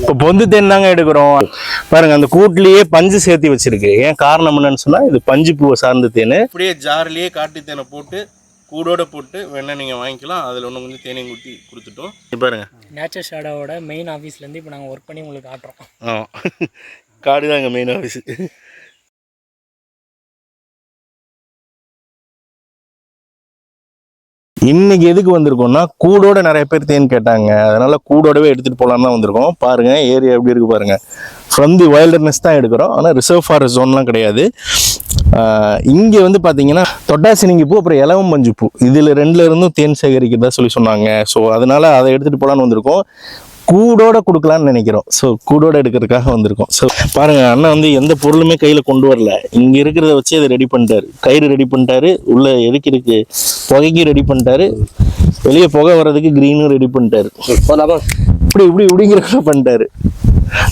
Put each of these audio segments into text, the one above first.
இப்போ பொந்து தேன் தாங்க எடுக்கிறோம். பாருங்க அந்த கூட்டுலயே பஞ்சு சேர்த்து வச்சிருக்கு. ஏன் காரணம் என்னன்னு சொன்னா இது பஞ்சு பூவை சார்ந்த தேன். அப்படியே ஜார்லேயே காட்டு தேனை போட்டு கூடோட போட்டு வேணா நீங்கள் வாங்கிக்கலாம். அதில் ஒன்று கொஞ்சம் தேனையும் ஊற்றி கொடுத்துட்டோம். இது பாருங்க. நேச்சர் ஷேடோவோட மெயின் ஆஃபீஸ்லேருந்து இப்போ நாங்கள் ஒர்க் பண்ணி உங்களுக்கு காட்டுறோம். ஆ காடு தாங்க மெயின் ஆஃபீஸ் இன்னைக்கு எதுக்கு வந்திருக்கோம்னா கூடோட நிறைய பேர் தேன் கேட்டாங்க. அதனால கூடோடவே எடுத்துட்டு போலான்னு தான் வந்திருக்கோம். பாருங்க ஏரியா எப்படி இருக்கு பாருங்க. ஃப்ரம் தி வைல்டர்னஸ் தான் எடுக்கிறோம். ஆனால் ரிசர்வ் ஃபாரஸ்ட் ஜோன்லாம் கிடையாது. இங்கே வந்து பார்த்தீங்கன்னா தொட்டாசினிங்கி பூ அப்புறம் இலவம் மஞ்சு பூ இதில் ரெண்டுல இருந்தும் தேன் சேகரிக்கிறதா சொல்லி சொன்னாங்க. ஸோ அதனால அதை எடுத்துகிட்டு போலான்னு வந்திருக்கோம். கூடோட கொடுக்கலான்னு நினைக்கிறோம். ஸோ கூடோட எடுக்கிறதுக்காக வந்திருக்கோம். ஸோ பாருங்க அண்ணன் வந்து எந்த பொருளுமே கையில் கொண்டு வரல. இங்கே இருக்கிறத வச்சு அதை ரெடி பண்ணிட்டாரு. கயிறு ரெடி பண்ணிட்டாரு. உள்ள எதுக்கு புகைக்கு ரெடி பண்ணிட்டாரு. வெளியே புகை வர்றதுக்கு க்ரீனும் ரெடி பண்ணிட்டாரு. இப்படி இப்படி இப்படிங்கிற பண்ணிட்டாரு.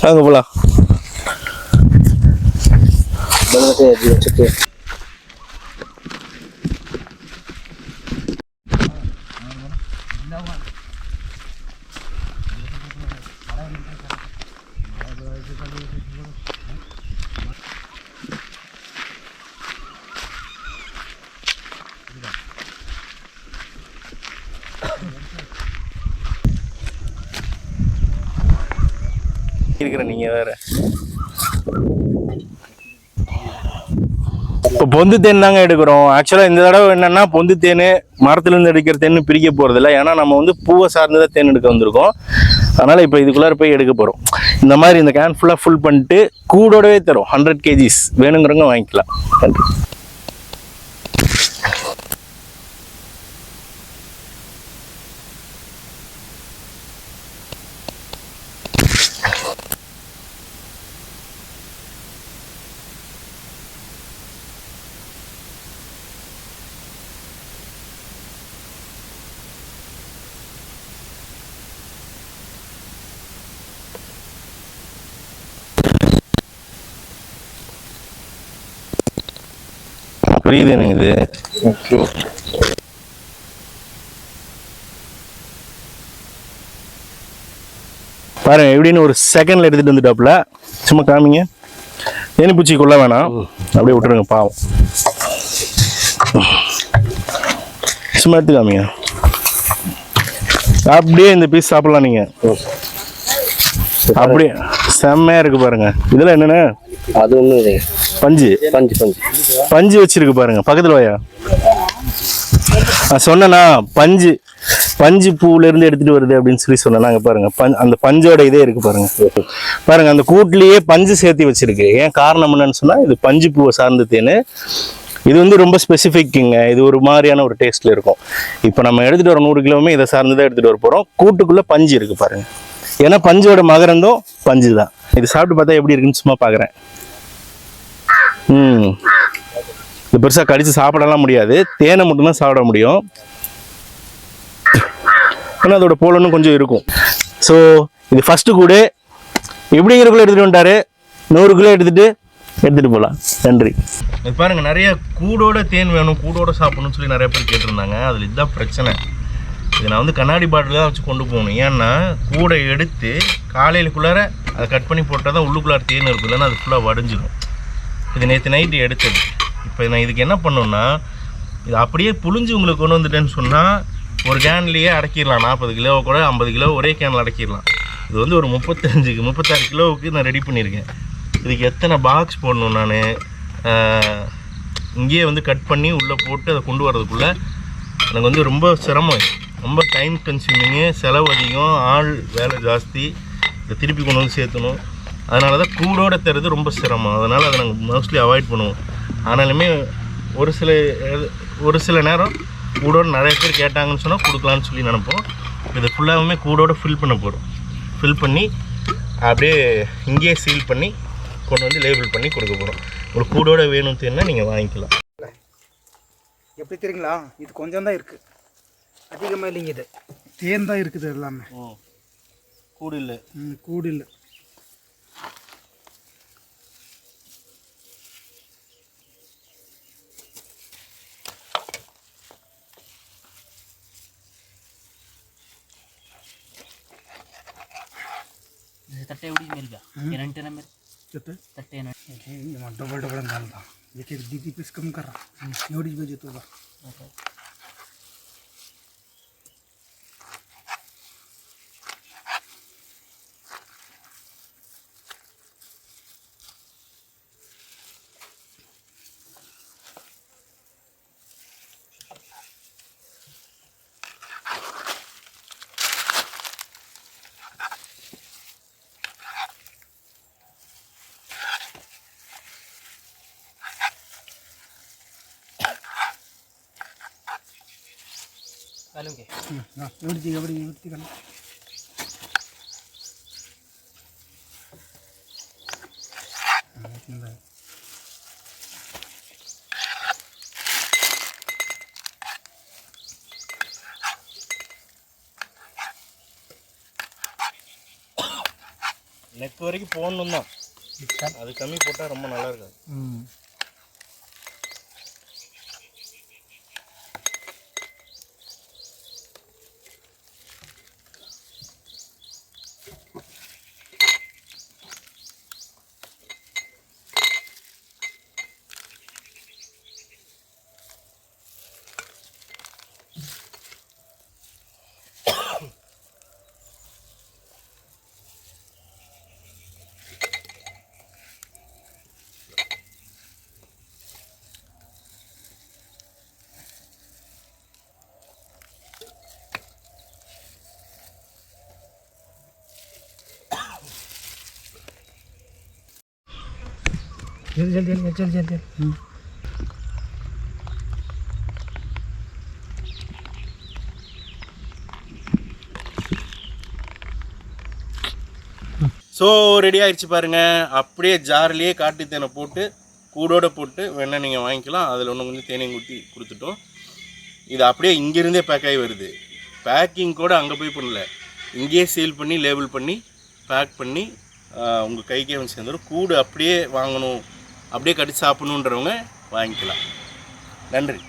வாங்க போலாம். இருக்கிற நீங்க வேற. இப்போ பொந்து தேன் தாங்க எடுக்கிறோம். ஆக்சுவலாக இந்த தடவை என்னென்னா பொந்து தேன் மரத்துலேருந்து எடுக்கிற தேன் பிரிக்க போகிறதில்ல ஏன்னா நம்ம வந்து பூவை சார்ந்ததாக தேன் எடுக்க வந்திருக்கோம். அதனால் இப்போ இதுக்குள்ளார போய் எடுக்க போகிறோம் இந்த மாதிரி இந்த கேன் ஃபுல்லாக ஃபுல் பண்ணிட்டு கூடோடவே தரும். ஹண்ட்ரட் கேஜிஸ் வேணுங்கிறவங்க வாங்கிக்கலாம். நன்றி புரியுது எனக்கு இது. பாருங்க எப்படின்னு ஒரு செகண்ட்ல எடுத்துட்டு வந்துட்டாப்புல. சும்மா காமிங்க. தேனிப்பூச்சி கொள்ள வேணாம். அப்படியே விட்டுருங்க பாவம். சும்மா எடுத்து காமிங்க. அப்படியே இந்த பீஸ் சாப்பிடலாம் நீங்க. அப்படியே செம்மையா இருக்கு பாருங்க. இதெல்லாம் என்னென்ன? அது இல்லை பஞ்சு. பஞ்சு பஞ்சு. பஞ்சு வச்சிருக்கு பாருங்க. பக்கத்துல வாயா. நான் சொன்னேனா பஞ்சு. பஞ்சு பூவுல இருந்து எடுத்துட்டு வருது அப்படின்னு சொல்லி சொன்னேன் அங்க பாருங்க அந்த பஞ்சோட இதே இருக்கு பாருங்க. பாருங்க அந்த கூட்டுலயே பஞ்சு சேர்த்து வச்சிருக்கு. ஏன் காரணம் என்னன்னு சொன்னா இது பஞ்சு பூவை சார்ந்த தேன் இது வந்து ரொம்ப ஸ்பெசிஃபிக்குங்க. இது ஒரு மாதிரியான ஒரு டேஸ்ட்ல இருக்கும். இப்போ நம்ம எடுத்துட்டு வர நூறு கிலோவுமே இதை சார்ந்து தான் எடுத்துட்டு வர போறோம். கூட்டுக்குள்ள பஞ்சு இருக்கு பாருங்க. ஏன்னா பஞ்சோட மகரந்தும் பஞ்சு தான் இது சாப்பிட்டு பார்த்தா எப்படி இருக்குன்னு சும்மா பார்க்குறேன் ம். இது பெருசாக கடித்து சாப்பிடலாம் முடியாது. தேனை மட்டும்தான் சாப்பிட முடியும். ஆனால் அதோட போலனும் கொஞ்சம் இருக்கும். ஸோ இது ஃபஸ்ட்டு கூட. எப்படிங்கிறக்குள்ள எடுத்துகிட்டு வந்துட்டாரு? நூறு கிலோ எடுத்துகிட்டு எடுத்துகிட்டு போகலாம் நன்றி. இது பாருங்க நிறைய கூடோட தேன் வேணும் கூடோட சாப்பிடணும்னு சொல்லி நிறைய பேர் கேட்டிருந்தாங்க. அதில் இதுதான் பிரச்சனை. இது நான் வந்து கண்ணாடி பாட்டில் தான் வச்சு கொண்டு போகணும். ஏன்னா கூடை எடுத்து காலையிலுக்குள்ளார அதை கட் பண்ணி போட்டால் தான் உள்ளுக்குள்ளார தேன் இருக்கும். இல்லைன்னா அது ஃபுல்லாக வடிஞ்சிடும் இது நேற்று நைட்டு எடுத்தது. இப்போ நான் இதுக்கு என்ன பண்ணணும்னா இது அப்படியே புழிஞ்சு உங்களுக்கு கொண்டு வந்துட்டேன்னு சொன்னால் ஒரு கேன்லேயே அடக்கிடலாம். நாற்பது கிலோ கூட ஐம்பது கிலோ ஒரே கேனில் அடக்கிடலாம். இது வந்து ஒரு முப்பத்தஞ்சுக்கு முப்பத்தாறு கிலோவுக்கு நான் ரெடி பண்ணியிருக்கேன். இதுக்கு எத்தனை பாக்ஸ் போடணும் நான்? இங்கேயே வந்து கட் பண்ணி உள்ளே போட்டு அதை கொண்டு வரதுக்குள்ளே எனக்கு வந்து ரொம்ப சிரமம் ரொம்ப டைம் கன்சியூமிங்கு செலவு அதிகம் ஆள் வேலை ஜாஸ்தி இதை திருப்பி கொண்டு வந்து சேர்த்தணும். அதனால தான் கூடோட தர்றது ரொம்ப சிரமம். அதனால் அதை நாங்கள் மோஸ்ட்லி அவாய்ட் பண்ணுவோம். ஆனாலுமே ஒரு சில ஒரு சில நேரம் கூடோட நிறைய பேர் கேட்டாங்கன்னு சொன்னால் கொடுக்கலான்னு சொல்லி நினைப்போம். இதை ஃபுல்லாகவுமே கூடோட ஃபில் பண்ண போகிறோம் ஃபில் பண்ணி அப்படியே இங்கேயே சீல் பண்ணி கொண்டு வந்து லேபிள் பண்ணி கொடுக்க போகிறோம் ஒரு கூடோட வேணும் தெரியுன்னா நீங்கள் வாங்கிக்கலாம். எப்படி தெரியுங்களா? இது கொஞ்சம் தான் இருக்குது அதிகமாக இல்லைங்க இது தேன் தான் இருக்குது எல்லாமே கூடு இல்லை ம் கூடு இல்லை ತಟ್ಟೆ ಹುಡುಗಿ ಮೇಲ್ಗ ಏನಂಟೇನ ಮೇಲೆ ಜೊತೆ ತಟ್ಟೆ ಏನು ಡಬಲ್ ಡಬಲ್ ಅಂತ ಅಲ್ವಾ ಇದಕ್ಕೆ ದೀದಿ ಪೀಸ್ ಕಮ್ ಕರ ನೋಡಿ ಬೇಜಿತ್ತು ಬಾ కలుంగి நெக் வரைக்கும் போகணும் தான் அது கம்மி போட்டால் ரொம்ப நல்லா இருக்காது जल्दी जल्दी जल्दी जल्दी जल्दी ஸோ ரெடி ஆயிடுச்சு பாருங்க அப்படியே ஜார்லேயே காட்டு தேனை போட்டு கூடோட போட்டு வேணால் நீங்கள் வாங்கிக்கலாம் அதில் ஒன்று கொஞ்சம் தேனையும் ஊற்றி கொடுத்துட்டோம் இது அப்படியே இங்கேருந்தே பேக் ஆகி வருது பேக்கிங் கூட அங்கே போய் பண்ணல இங்கேயே சீல் பண்ணி லேபிள் பண்ணி பேக் பண்ணி உங்கள் கைக்கே வந்து சேர்ந்துடும் கூடு அப்படியே வாங்கணும் அப்படியே கடிச்சு சாப்பிடணுன்றவங்க வாங்கிக்கலாம். நன்றி.